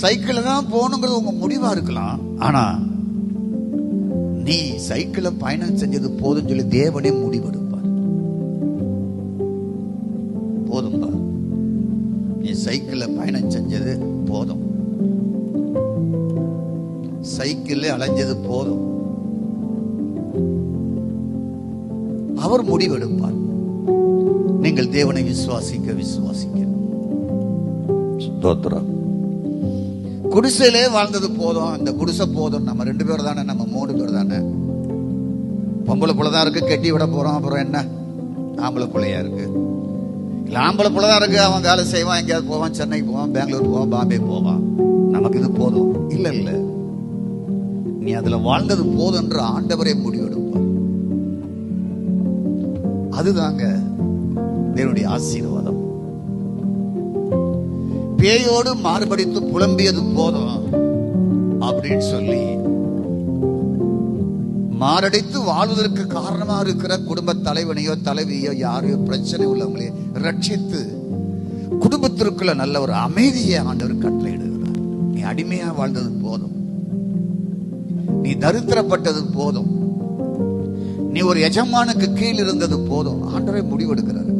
Cycle தான் போகணுங்கிறது உங்க முடிவா இருக்கலாம். ஆனா நீ சைக்கிள பயணம் செஞ்சது போதும் சொல்லி தேவனே முடிவெடுப்பார். போதும்பா நீ சைக்கிள பயணம் செஞ்சது போதும். சைக்கிள்ல அலைஞ்சது போதும். அவர் முடிவெடுப்பார். நீங்கள் தேவனை விசுவாசிக்க விசுவாசிக்க. ஸ்தோத்திரம். குடிசையிலே வாழ்ந்தது போதும் இந்த குடிசை போதும். நம்ம ரெண்டு பேர் தானே நம்ம மூணு பேர் தானே. பொம்பளை புள்ள தான் இருக்கு கட்டி விட போறோம் அப்புறம் என்ன? ஆம்பளை பிள்ளையா இருக்கு. இல்ல ஆம்பளை புள்ள தான் இருக்கு அவன் வேலை செய்வான் எங்கேயாவது போவான் சென்னைக்கு போவான் பெங்களூர் போவான் பாம்பே போவான். நமக்கு இது போதும். இல்ல இல்ல. நீ அதுல வாழ்ந்தது போதும் என்று ஆண்டவரே முடிவெடுப்பார். அதுதாங்க தேவனுடைய ஆசீர்வாதம். பேயோடு மாறுபடித்து புலம்பியது போதும் அப்படின்னு சொல்லி மாரடைத்து வாழ்வதற்கு காரணமா இருக்கிற குடும்ப தலைவனையோ தலைவியோ யாரையோ பிரச்சனை உள்ளவங்களே ரட்சித்து குடும்பத்திற்குள்ள நல்ல ஒரு அமைதியை ஆண்டவர் கட்டளையிடுகிறார் நீ அடிமையா வாழ்ந்தது போதும். நீ தரித்திரப்பட்டது போதும். நீ ஒரு எஜமானுக்கு கீழ் இருந்தது போதும். ஆண்டவரை முடிவெடுக்கிறாருங்க